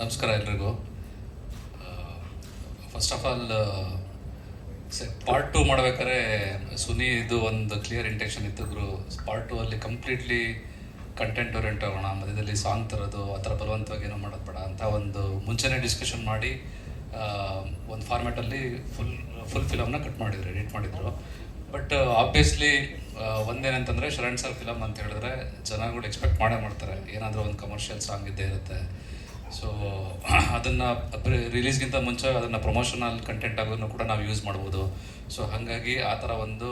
ನಮಸ್ಕಾರ ಎಲ್ರಿಗೂ. First of all part two ಮಾಡ್ಬೇಕಾದ್ರೆ ಸುನಿ, ಇದು ಒಂದು ಕ್ಲಿಯರ್ ಇಂಟೆನ್ಷನ್ ಇತ್ತು ಪಾರ್ಟ್ ಟು ಅಲ್ಲಿ ಕಂಪ್ಲೀಟ್ಲಿ ಕಂಟೆಂಟ್ ಓರಿಯೆಂಟ್ ಆಗೋಣ, ಮಧ್ಯದಲ್ಲಿ ಸಾಂಗ್ ತರೋದು, ಆ ಥರ ಬಲವಂತವಾಗಿ ಏನೋ ಮಾಡೋದು ಬೇಡ ಅಂತ ಒಂದು ಮುಂಚೆನೇ ಡಿಸ್ಕಷನ್ ಮಾಡಿ ಒಂದು ಫಾರ್ಮ್ಯಾಟಲ್ಲಿ ಫುಲ್ ಫುಲ್ ಫಿಲಮ್ನ ಕಟ್ ಮಾಡಿದ್ರು ಎಡಿಟ್ ಮಾಡಿದ್ರು. ಬಟ್ ಆಬ್ವಿಯಸ್ಲಿ ಒಂದೇನಂತಂದರೆ ಶರಣ್ ಸರ್ ಫಿಲಮ್ ಅಂತ ಹೇಳಿದ್ರೆ ಜನಗಳು ಎಕ್ಸ್ಪೆಕ್ಟ್ ಮಾಡೇ ಮಾಡ್ತಾರೆ. ಏನಾದರೂ ಒಂದು ಕಮರ್ಷಿಯಲ್ ಸಾಂಗ್ ಇದ್ದೇ ಇರುತ್ತೆ. ಸೊ ಅದನ್ನು ರಿಲೀಸ್ಗಿಂತ ಮುಂಚೆ ಅದನ್ನು ಪ್ರಮೋಷನಲ್ ಕಂಟೆಂಟ್ ಆಗೋದನ್ನು ಕೂಡ ನಾವು ಯೂಸ್ ಮಾಡ್ಬೋದು. ಸೊ ಹಾಗಾಗಿ ಆ ಥರ ಒಂದು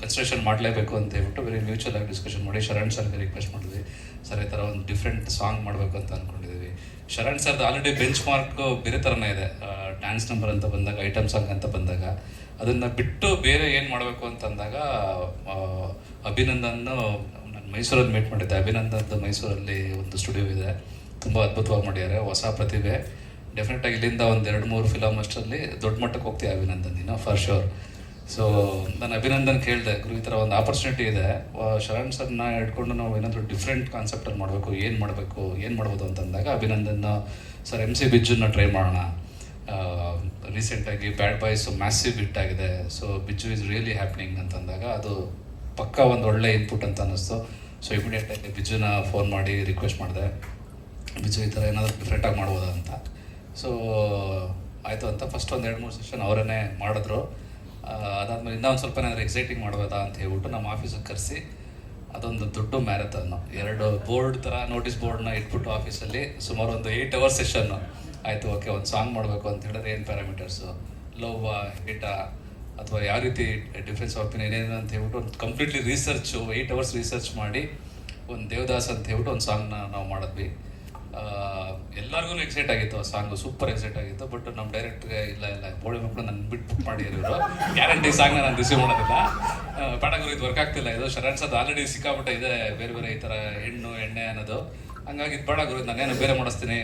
ಕನ್ಸ್ಟ್ರಕ್ಷನ್ ಮಾಡಲೇಬೇಕು ಅಂತ ಹೇಳ್ಬಿಟ್ಟು ವೆರಿ ಮ್ಯೂಚುವಲ್ ಆಗಿ ಡಿಸ್ಕಷನ್ ಮಾಡಿ ಶರಣ್ ಸರ್ಗೆ ರಿಕ್ವೆಸ್ಟ್ ಮಾಡಿದ್ವಿ. ಸರ್ ಈ ಥರ ಒಂದು ಡಿಫ್ರೆಂಟ್ ಸಾಂಗ್ ಮಾಡಬೇಕು ಅಂತ ಅಂದ್ಕೊಂಡಿದ್ದೀವಿ ಶರಣ್ ಸರ್ದು ಆಲ್ರೆಡಿ ಬೆಂಚ್ ಮಾರ್ಕ್ ಬೇರೆ ಥರನೇ ಇದೆ. ಡ್ಯಾನ್ಸ್ ನಂಬರ್ ಅಂತ ಬಂದಾಗ ಐಟಮ್ ಸಾಂಗ್ ಅಂತ ಬಂದಾಗ. ಅದನ್ನು ಬಿಟ್ಟು ಬೇರೆ ಏನು ಮಾಡಬೇಕು ಅಂತಂದಾಗ ಅಂದಾಗ ಅಭಿನಂದನ್, ನಾನು ಮೈಸೂರಲ್ಲಿ ಮೀಟ್ ಮಾಡಿದ್ದೆ. ಅಭಿನಂದನ್ದು ಮೈಸೂರಲ್ಲಿ ಒಂದು ಸ್ಟುಡಿಯೋ ಇದೆ. ತುಂಬ ಅದ್ಭುತವಾಗಿ ಮಾಡಿದ್ದಾರೆ. ಹೊಸ ಪ್ರತಿಭೆ. ಡೆಫಿನೆಟ್ ಆಗಿ ಇಲ್ಲಿಂದ ಒಂದು ಎರಡು ಮೂರು ಫಿಲಮ್ ಅಷ್ಟರಲ್ಲಿ ದೊಡ್ಡ ಮಟ್ಟಕ್ಕೆ ಹೋಗ್ತೀವಿ ಅಭಿನಂದನ್ ನೀನು ಫಾರ್ ಶೋರ್ ಸೊ ನಾನು ಅಭಿನಂದನ್ ಕೇಳಿದೆ, ಗುರು, ಈ ಥರ ಒಂದು ಆಪರ್ಚುನಿಟಿ ಇದೆ. ಶರಣ್ ಸರ್ನ ಹಿಡ್ಕೊಂಡು ನಾವು ಏನಾದರೂ ಡಿಫ್ರೆಂಟ್ ಕಾನ್ಸೆಪ್ಟಲ್ಲಿ ಮಾಡಬೇಕು, ಏನು ಮಾಡಬೇಕು, ಏನು ಮಾಡ್ಬೋದು ಅಂತಂದಾಗ ಅಭಿನಂದನ್ ಸರ್ ಎಂ ಸಿ ಬಿಜ್ಜನ್ನ ಟ್ರೈ ಮಾಡೋಣ. ರೀಸೆಂಟಾಗಿ ಬ್ಯಾಡ್ ಬಾಯ್ಸ್ ಮ್ಯಾಸಿವ್ ಹಿಟ್ ಆಗಿದೆ. So Bijju is really happening ಅಂತಂದಾಗ ಅದು ಪಕ್ಕ ಒಂದು ಒಳ್ಳೆ ಇನ್ಪುಟ್ ಅಂತ ಅನ್ನಿಸ್ತು. ಸೊ ಇಮಿಡಿಯೇಟಾಗಿ ಬಿಜ್ಜುನ ಫೋನ್ ಮಾಡಿ ರಿಕ್ವೆಸ್ಟ್ ಮಾಡಿದೆ. ಬಿಜು ಈ ಥರ ಏನಾದರೂ ಡಿಫ್ರೆಂಟಾಗಿ ಮಾಡ್ಬೋದಾ ಅಂತ. ಸೊ ಆಯಿತು ಅಂತ ಫಸ್ಟ್ ಒಂದು ಎರಡು ಮೂರು ಸೆಷನ್ ಅವರೇ ಮಾಡಿದ್ರು. ಅದಾದಮೇಲೆ ಇನ್ನೊಂದು ಸ್ವಲ್ಪ ಏನಾದರೂ ಎಕ್ಸೈಟಿಂಗ್ ಮಾಡ್ಬೋದಾ ಅಂತ ಹೇಳ್ಬಿಟ್ಟು ನಮ್ಮ ಆಫೀಸಿಗೆ ಕರೆಸಿ ಅದೊಂದು ದೊಡ್ಡ ಮ್ಯಾರಥಾನು ಎರಡು ಬೋರ್ಡ್ ಥರ ನೋಟಿಸ್ ಬೋರ್ಡ್ನ ಇಟ್ಬಿಟ್ಟು ಆಫೀಸಲ್ಲಿ ಸುಮಾರು ಒಂದು ಏಯ್ಟ್ ಅವರ್ಸ್ ಸೆಷನ್ನು ಆಯಿತು ಓಕೆ ಒಂದು ಸಾಂಗ್ ಮಾಡಬೇಕು ಅಂತ ಹೇಳಿದ್ರೆ ಏನು ಪ್ಯಾರಾಮೀಟರ್ಸು ಲವ್ ಹಿಟ ಅಥವಾ ಯಾವ ರೀತಿ ಡಿಫ್ರೆನ್ಸ್ ಒಪಿನಿಯನ್ ಏನೇನು ಅಂತ ಹೇಳ್ಬಿಟ್ಟು ಒಂದು completely research eight hours research ಮಾಡಿ ಒಂದು ದೇವದಾಸ್ ಅಂತ ಹೇಳ್ಬಿಟ್ಟು ಒಂದು ಸಾಂಗ್ನ ನಾವು ಮಾಡಿದ್ವಿ. ಎಲ್ಲರಿಗೂ ಎಕ್ಸೈಟ್ ಆಗಿತ್ತು, ಆ ಸಾಂಗು ಸೂಪರ್ ಎಕ್ಸೈಟ್ ಆಗಿತ್ತು ಬಟ್ ನಮ್ಮ ಡೈರೆಕ್ಟ್ಗೆ ಇಲ್ಲ ಇಲ್ಲ ಬೋಳಿ ಮಕ್ಕಳು ನನ್ನ ಬಿಟ್ಟು ಬುಕ್ ಮಾಡಿದ್ರು ಗ್ಯಾರಂಟಿ ಸಾಂಗ್ನ ನಾನು ರಿಸೀವ್ ಮಾಡೋದಿಲ್ಲ. ಪಾಠಗಳು ಇದು ವರ್ಕ್ ಆಗ್ತಿಲ್ಲ. ಇದು ಶರಣ್ ಸದ್ ಆಲ್ರೆಡಿ ಸಿಕ್ಕಾಬಿಟ್ಟೆ ಇದೆ, ಬೇರೆ ಬೇರೆ ಈ ಥರ ಹೆಣ್ಣು, ಎಣ್ಣೆ ಅನ್ನೋದು. ಹಂಗಾಗಿ ಇದು ಬೇಡ ಗುರು ನಾನೇನು ಬೇರೆ ಮಾಡಿಸ್ತೀನಿ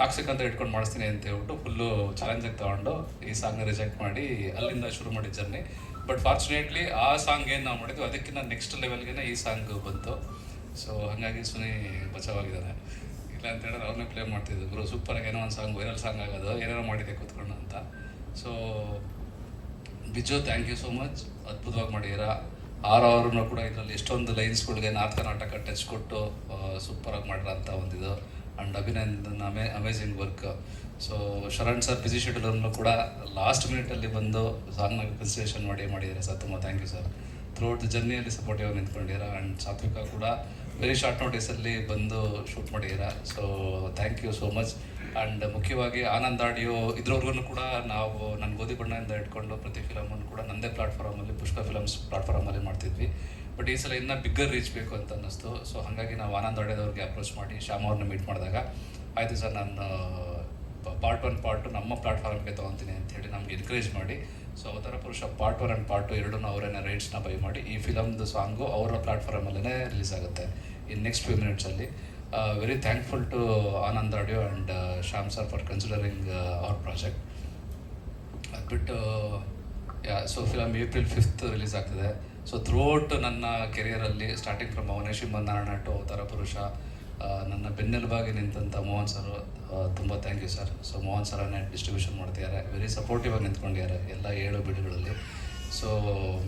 ಟಾಕ್ಸಿಕ್ ಅಂತ ಇಟ್ಕೊಂಡು ಮಾಡಿಸ್ತೀನಿ ಅಂತ ಹೇಳ್ಬಿಟ್ಟು ಫುಲ್ಲು ಚಾಲೆಂಜಾಗಿ ತಗೊಂಡು ಈ ಸಾಂಗ್ನ ರಿಜೆಕ್ಟ್ ಮಾಡಿ ಅಲ್ಲಿಂದ ಶುರು ಮಾಡಿದ ಜರ್ನಿ ಬಟ್ ಫಾರ್ಚುನೇಟ್ಲಿ ಆ ಸಾಂಗ್ ಏನು ನಾವು ಮಾಡಿದ್ವಿ, ಅದಕ್ಕಿಂತ ನೆಕ್ಸ್ಟ್ ಲೆವೆಲ್ಗೆ ಈ ಸಾಂಗ್ ಬಂತು. ಸೊ ಹಾಗಾಗಿ ಸುನಿ ಬಚಾವಾಗಿದ್ದಾನೆ ಅಂತ ಹೇಳಿದ್ರೆ ಅವ್ರನ್ನೇ ಪ್ಲೇ ಮಾಡ್ತಿದ್ದು ಗುರು ಸೂಪರ್ ಏನೋ ಒಂದು ಸಾಂಗ್ ವೈರಲ್ ಸಾಂಗ್ ಆಗೋದು, ಏನೇನೋ ಮಾಡಿದೆ ಕೂತ್ಕೊಂಡು ಅಂತ. So Biju thank you so much ಅದ್ಭುತವಾಗಿ ಮಾಡಿದ್ದೀರಾ? ಆರ್ ಅವ್ರನ್ನೂ ಕೂಡ ಇದರಲ್ಲಿ ಎಷ್ಟೊಂದು ಲೈನ್ಸ್ಗಳಿಗೆ ನಾಟಕ ನಾಟಕ ಟಚ್ ಕೊಟ್ಟು ಸೂಪರಾಗಿ ಮಾಡಿರೋಂಥ ಒಂದಿದು. And Abhinandan ಅಮೇ amazing work so Sharan sir busy ಶೆಡ್ಯೂಲರ್ನು ಕೂಡ ಲಾಸ್ಟ್ ಮಿನಿಟಲ್ಲಿ ಬಂದು ಸಾಂಗ್ನ ಕನ್ಸಿಡರೇಷನ್ ಮಾಡಿ ಮಾಡಿದ್ದಾರೆ ಸರ್? ತುಂಬ thank you sir throughout the ಜರ್ನಿಯಲ್ಲಿ supportive ನಿಂತ್ಕೊಂಡಿರ ಆ್ಯಂಡ್ ಸಾತ್ವಿಕ ಕೂಡ ವೆರಿ ಶಾರ್ಟ್ ನೋಟಿಸಲ್ಲಿ ಬಂದು ಶೂಟ್ ಮಾಡಿದ್ದೀರಾ. So thank you so much and ಮುಖ್ಯವಾಗಿ ಆನಂದ್ ಆಡಿಯೋ ಇದ್ರವರೆಗೂ ಕೂಡ ನಾವು ನನ್ನ ಗೋಧಿ ಬಣ್ಣದಿಂದ ಇಟ್ಕೊಂಡು ಪ್ರತಿ ಫಿಲಮನ್ನು ಕೂಡ ನಂದೇ ಪ್ಲಾಟ್ಫಾರ್ಮಲ್ಲಿ ಪುಷ್ಪ ಫಿಲಮ್ಸ್ ಪ್ಲಾಟ್ಫಾರ್ಮಲ್ಲಿ ಮಾಡ್ತಿದ್ವಿ. ಬಟ್ ಈ ಸಲ ಇನ್ನೂ ಬಿಗ್ಗರ್ ರೀಚ್ ಬೇಕು ಅಂತ ಅನ್ನಿಸ್ತು. ಸೊ ಹಾಗಾಗಿ ನಾವು ಆನಂದ್ ಆಡಿಯೋದವ್ರಿಗೆ ಅಪ್ರೋಚ್ ಮಾಡಿ ಶ್ಯಾಮ್ ಅವ್ರನ್ನ ಮೀಟ್ ಮಾಡಿದಾಗ, ಆಯಿತು ಸರ್, ನಾನು ಪಾರ್ಟ್ ಒನ್ ಪಾರ್ಟ್ ನಮ್ಮ ಪ್ಲಾಟ್ಫಾರ್ಮ್ಗೆ ತೊಗೊತೀನಿ ಅಂತ ಹೇಳಿ ನಮ್ಗೆ ಎನ್ಕರೇಜ್ ಮಾಡಿ. So Avatara Purusha part one and part two ಎರಡೂ ಅವರೇನೆ ರೈಟ್ಸ್ನ ಬೈ ಮಾಡಿ ಈ ಫಿಲಮ್ದು ಸಾಂಗು ಅವರ ಪ್ಲಾಟ್ಫಾರ್ಮಲ್ಲೇ ರಿಲೀಸ್ ಆಗುತ್ತೆ in next few ಮಿನಿಟ್ಸಲ್ಲಿ very thankful to Anand audio and Shyam sir for considering our project ಅದ್ಬಿಟ್ಟು yeah so film April fifth release ಆಗ್ತದೆ. So throughout ನನ್ನ ಕೆರಿಯರಲ್ಲಿ starting from Avaneshi Mannarayana to Avatara Purusha ನನ್ನ ಬೆನ್ನೆಲುಬಾಗಿ ನಿಂತಂಥ Mohan sir ತುಂಬ thank you sir so Mohan ಸರನ್ನೇ distribution ಮಾಡ್ತಿದ್ದಾರೆ. Very supportive ಆಗಿ ನಿಂತ್ಕೊಂಡಿದ್ದಾರೆ ಎಲ್ಲ ಏಳು ಬಿಡುಗಳಲ್ಲಿ. ಸೊ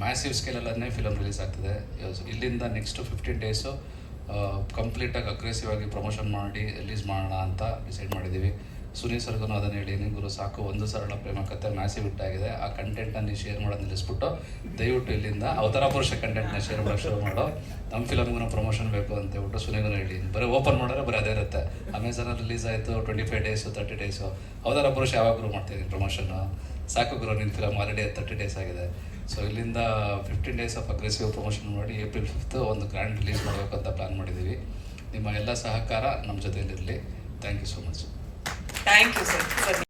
ಮ್ಯಾಸಿವ್ ಸ್ಕೇಲಲ್ಲೇ ಫಿಲಮ್ ರಿಲೀಸ್ ಆಗ್ತಿದೆ. ಇಲ್ಲಿಂದ ನೆಕ್ಸ್ಟ್ ಫಿಫ್ಟೀನ್ ಡೇಸು ಕಂಪ್ಲೀಟಾಗಿ ಅಗ್ರೆಸಿವ್ ಆಗಿ ಪ್ರಮೋಷನ್ ಮಾಡಿ ರಿಲೀಸ್ ಮಾಡೋಣ ಅಂತ ಡಿಸೈಡ್ ಮಾಡಿದ್ದೀವಿ. ಸುನೀಲ್ ಸರ್ಗನು ಅದನ್ನು ಹೇಳಿ ಗುರು ಸಾಕು, ಒಂದು ಸರಳ ಪ್ರೇಮ ಕಥೆ ನಾಸಿ ಬಿಟ್ಟಾಗಿದೆ ಆ ಕಂಟೆಂಟನ್ನು ಶೇರ್ ಮಾಡೋದು ನಿಲ್ಲಿಸ್ಬಿಟ್ಟು ದಯವಿಟ್ಟು ಇಲ್ಲಿಂದ ಅವತಾರ ಪುರುಷ ಕಂಟೆಂಟ್ನ ಶೇರ್ ಮಾಡೋಕೆ ಶುರು ಮಾಡೋ. ನಮ್ಮ ಫಿಲಮ್ಗೂ ಪ್ರಮೋಷನ್ ಬೇಕು ಅಂತ ಹೇಳ್ಬಿಟ್ಟು ಸುನಿಗೂ ಹೇಳಿ ಬರೀ ಓಪನ್ ಮಾಡಿದ್ರೆ ಬರೀ ಅದೇ ಇರುತ್ತೆ. ಅಮೆಝಾನಲ್ಲಿ ರಿಲೀಸ್ ಆಯಿತು twenty five days thirty days Avatara Purusha ಯಾವಾಗಲೂ ಮಾಡ್ತಿದ್ದೀನಿ ಪ್ರಮೋಷನ್ನು ಸಾಕು ಗುರು ನಿನ್ನ ಫಿಲಮ್ ಆಲ್ರೆಡಿ ತರ್ಟಿ ಡೇಸ್ ಆಗಿದೆ. ಸೊ ಇಲ್ಲಿಂದ fifteen days of aggressive promotion ಮಾಡಿ ಏಪ್ರಿಲ್ ಫಿಫ್ತ್ ಒಂದು ಗ್ರ್ಯಾಂಡ್ ರಿಲೀಸ್ ಮಾಡಬೇಕು ಅಂತ ಪ್ಲಾನ್ ಮಾಡಿದ್ದೀವಿ. ನಿಮ್ಮ ಎಲ್ಲ ಸಹಕಾರ ನಮ್ಮ ಜೊತೆಯಲ್ಲಿರಲಿ. Thank you so much thank you sir sir